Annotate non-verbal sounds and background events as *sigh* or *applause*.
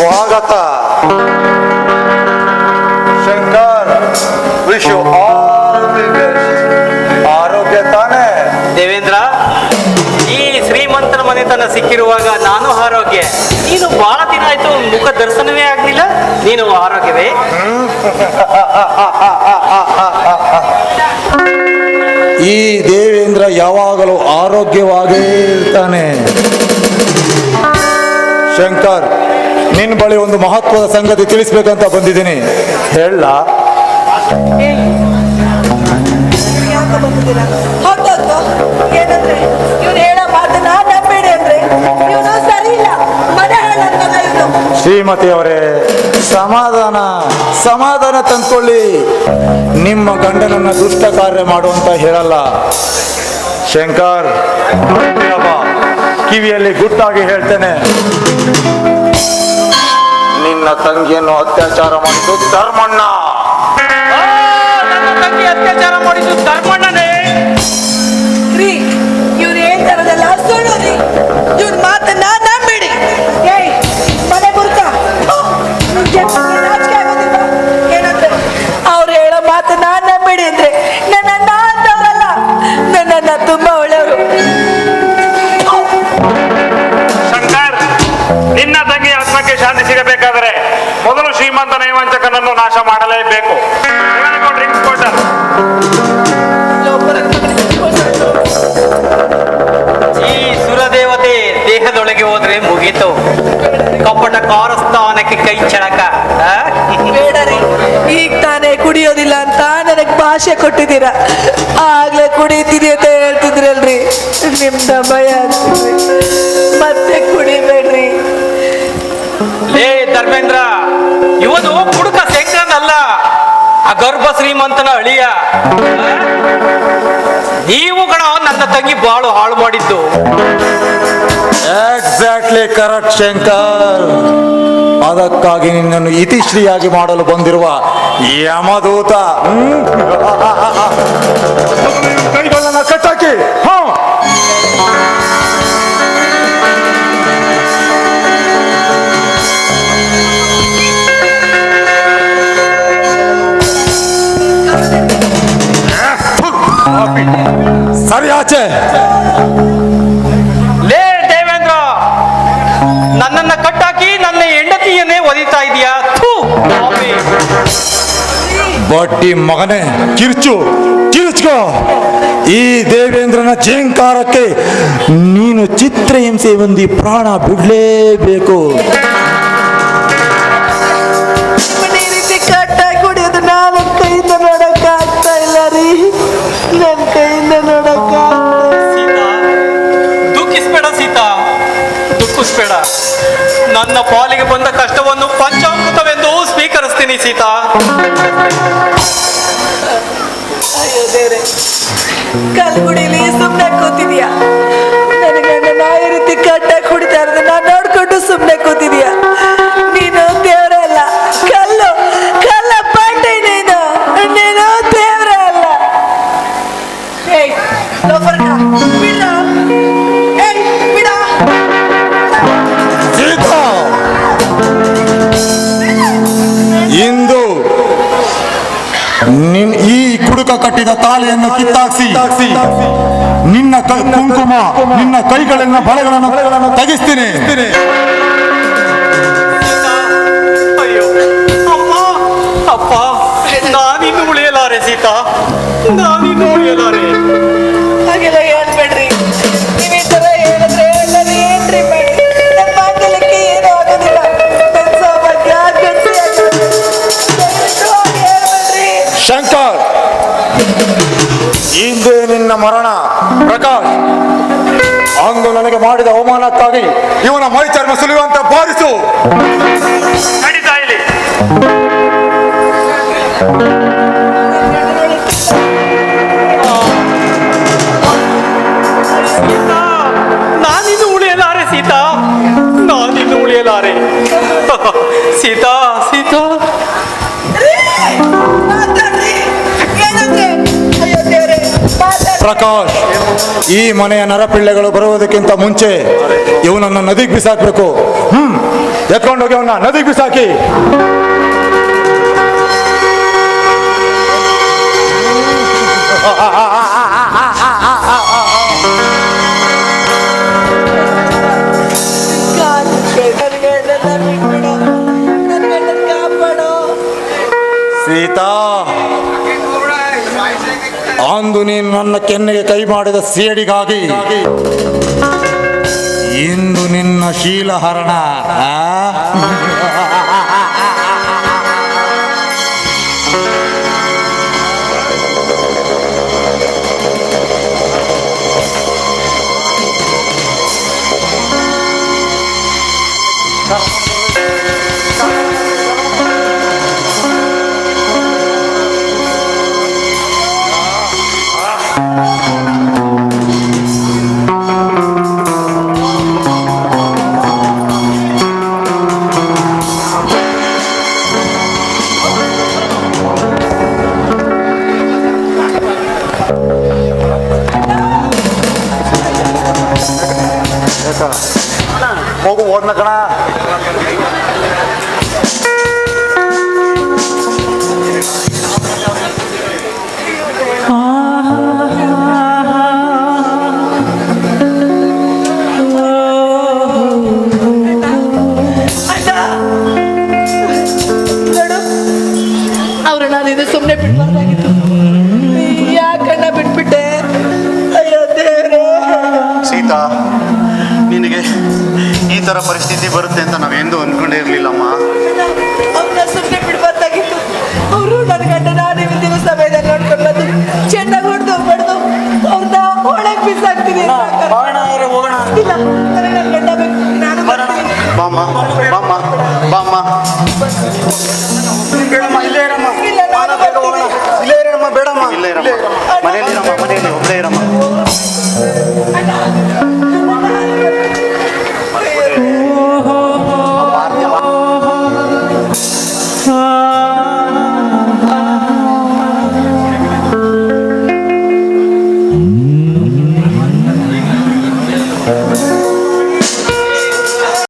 ಸ್ವಾಗತ. Shankar wish you all the best ಆರೋಗ್ಯ ತಾನೇ? ದೇವೇಂದ್ರ ಈ ಶ್ರೀಮಂತನ ಮನೆತನ ಸಿಕ್ಕಿರುವಾಗ ನಾನು ಆರೋಗ್ಯ. ನೀನು ಬಹಳ ದಿನ ಆಯ್ತು ಮುಖ ದರ್ಶನವೇ ಆಗ್ಲಿಲ್ಲ ನೀನು ಆರೋಗ್ಯವೇ? ಈ ದೇವೇಂದ್ರ ಯಾವಾಗಲೂ ಆರೋಗ್ಯವಾಗೇ ಇರ್ತಾನೆ ಶಂಕರ್ ನಿನ್ನ ಬಳಿ ಒಂದು ಮಹತ್ವದ ಸಂಗತಿ ತಿಳಿಸ್ಬೇಕಂತ ಬಂದಿದ್ದೀನಿ. ಹೇಳ. ಶ್ರೀಮತಿ ಅವರೇ ಸಮಾಧಾನ ಸಮಾಧಾನ ತಂದ್ಕೊಳ್ಳಿ. ನಿಮ್ಮ ಗಂಡನನ್ನ ದುಷ್ಟ ಕಾರ್ಯ ಮಾಡುವಂತ ಹೇಳಲ್ಲ. ಶಂಕರ್ ಕಿವಿಯಲ್ಲಿ ಗುಟ್ಟಾಗಿ ಹೇಳ್ತೇನೆ. ನಿನ್ನ ತಂಗಿಯನ್ನು ಅತ್ಯಾಚಾರ ಮಾಡಿದ್ದು ಧರ್ಮಣ್ಣ. ನನ್ನ ತಂಗಿ ಅತ್ಯಾಚಾರ ಮಾಡಿದ್ದು ಶ್ರೀಮಂತ ನೈವಂಚಕನನ್ನು ನಾಶ ಮಾಡಲೇಬೇಕು. ಡ್ರಿಂಕ್ಸ್ ಈ ಸುರದೇವತೆ ದೇಹದೊಳಗೆ ಹೋದ್ರೆ ಮುಗೀತು. ಕಪಟ ಕಾರಸ್ಥಾನಕ್ಕೆ ಕೈ ಚಳಕ. ಆ? ಬೇಡ ರೀ ಈಗ ತಾನೇ ಕುಡಿಯೋದಿಲ್ಲ ಅಂತ ನನಗ್ ಭಾಷೆ ಕೊಟ್ಟಿದ್ದೀರ. ಆಗ್ಲೇ ಕುಡಿತೀನಿ ಅಂತ ಹೇಳ್ತಿದ್ರಲ್ರಿ. ನಿಮ್ದ ಭಯ ಮತ್ತೆ ಕುಡಿಬೇಡ್ರಿ. ಧರ್ಮೇಂದ್ರ. ಇವನು ಕುಡುಕ ಆ ಗರ್ಭ ಶ್ರೀಮಂತನ ಅಳಿಯ? ನೀವು ಗಣ ನನ್ನ ತಂಗಿ ಬಾಳು ಹಾಳು ಮಾಡಿದ್ದು. Exactly correct Shankar. ಅದಕ್ಕಾಗಿ ನಿನ್ನನ್ನು ಇತಿಶ್ರೀಯಾಗಿ ಮಾಡಲು ಬಂದಿರುವ ಯಮದೂತ? ಸರಿ ಆಚೆ. ಲೇ ದೇವೇಂದ್ರ ನನ್ನನ್ನ ಕಟ್ಟಾಕಿ ನನ್ನ ಹೆಂಡತಿಯನ್ನೇ ಒದಿತಾ ಇದೀಯಾ? ಬಟ್ಟಿ ಮಗನೇ ಕಿರ್ಚು ಕಿರ್ಚ್ಕೋ. ಈ ದೇವೇಂದ್ರನ ಚೇಂಕಾರಕ್ಕೆ ನೀನು ಚಿತ್ರಹಿಂಸೆ ಹೊಂದಿ ಪ್ರಾಣ ಬಿಡ್ಲೇಬೇಕು. ಸೀತಾ. ಅಯ್ಯೋ ದೇವ್ರೆ ಕಲ್ಗುಡಿಲಿ ಸುಮ್ಮನೆ ಕೂತಿದ್ಯಾ? ನಿನ್ ಈ ಕುಡುಕ ಕಟ್ಟಿದ ತಾಲೆಯನ್ನು ಕಿತ್ತಾಕ್ಸಿ. ನಿನ್ನ ಕುಂಕುಮ, ನಿನ್ನ ಕೈಗಳನ್ನ ಬಳೆಗಳನ್ನು ತೆಗಿಸ್ತೀನಿ. ಅಪ್ಪ, ನಾನಿನ್ನು ಉಳಿಯಲಾರೆ ಸೀತಾ? ನಾನಿನ್ನು ಉಳಿಯಲಾರೆ. ಶಂಕರ್. ಹಿಂದೆ ನಿನ್ನ ಮರಣ. ಪ್ರಕಾಶ್, ಅಂದು ನನಗೆ ಮಾಡಿದ ಅವಮಾನಕ್ಕಾಗಿ ಇವನ ಮೈ ಚರ್ಮ ಸುಲಿಯುವಂತ ಬಾರಿಸು. ನಡೀತಾ ಇಲ್ಲಿ ನಾನಿನ್ನು ಉಳಿಯಲಾರೆ ಸೀತಾ? ನಾನಿನ್ನು ಉಳಿಯಲಾರೆ. *laughs* ಸೀತಾ ಪ್ರಕಾಶ್ ಈ ಮನೆಯ ನರಪಿಳ್ಳೆಗಳು ಬರುವುದಕ್ಕಿಂತ ಮುಂಚೆ ಇವನನ್ನು ನದಿಗೆ ಬಿಸಾಕ್ಬೇಕು ಹ್ಮ್ ಎತ್ಕೊಂಡೋಗಿ ಅವನ್ನ ನದಿಗೆ ಬಿಸಾಕಿ ಕಾಲು ನನಗೆ ನನ್ನ ಬಿಟ್ಬಿಡು ನನ್ನ ಗಂಡನ್ ಕಾಪಾಡು ಸೀತಾ ಅಂದು ನೀನು ನನ್ನ ಕೆನ್ನೆಗೆ ಕೈ ಮಾಡಿದ ಸೇಡಿಗಾಗಿ ಇಂದು ನಿನ್ನ ಶೀಲಹರಣ. Truk. ನಾವೆಂದೂ ಇರಲಿಲ್ಲಮ್ಮ. ಅವ್ರನ್ನ ಸುಮ್ಮನೆ ಬಿಡ್ಬಾರ್ದಾಗಿತ್ತು ಅವರು ನನ್ನ ಗಂಡನ ನೀವು ದಿವಸ ಸಮಯದಲ್ಲಿ ನೋಡ್ಕೊಂಡು ಬಂದು ಚೆನ್ನಾಗಿ ಹೊಡೆದು ಬಡ್ದು ಅವ್ರನ್ನ ಒಳಗೆ ಬಿಸಾಕ್ತೀನಿ ಇಲ್ಲ ನನಗೆ ನನ್ನ ಗಂಡ ಬೇಕು. ನಾನು ಬರ್ತೀನಿ. ಬಾಮ್ಮ ಬಾಮ್ಮ ಬಾಮ್ಮ. ಬೇಡಮ್ಮ ಇಲ್ಲೇ ಇರಮ್ಮ. ಇಲ್ಲ ನಾನು ಇಲ್ಲೇ ಇರಮ್ಮ ಬೇಡಮ್ಮ. ಇಲ್ಲೇ ಇರಮ್ಮ. ಮನೆಯಲ್ಲಿ ಇರಮ್ಮ ಮನೆಯಲ್ಲಿ ಒಬ್ಬಳೇ ಇರಮ್ಮ.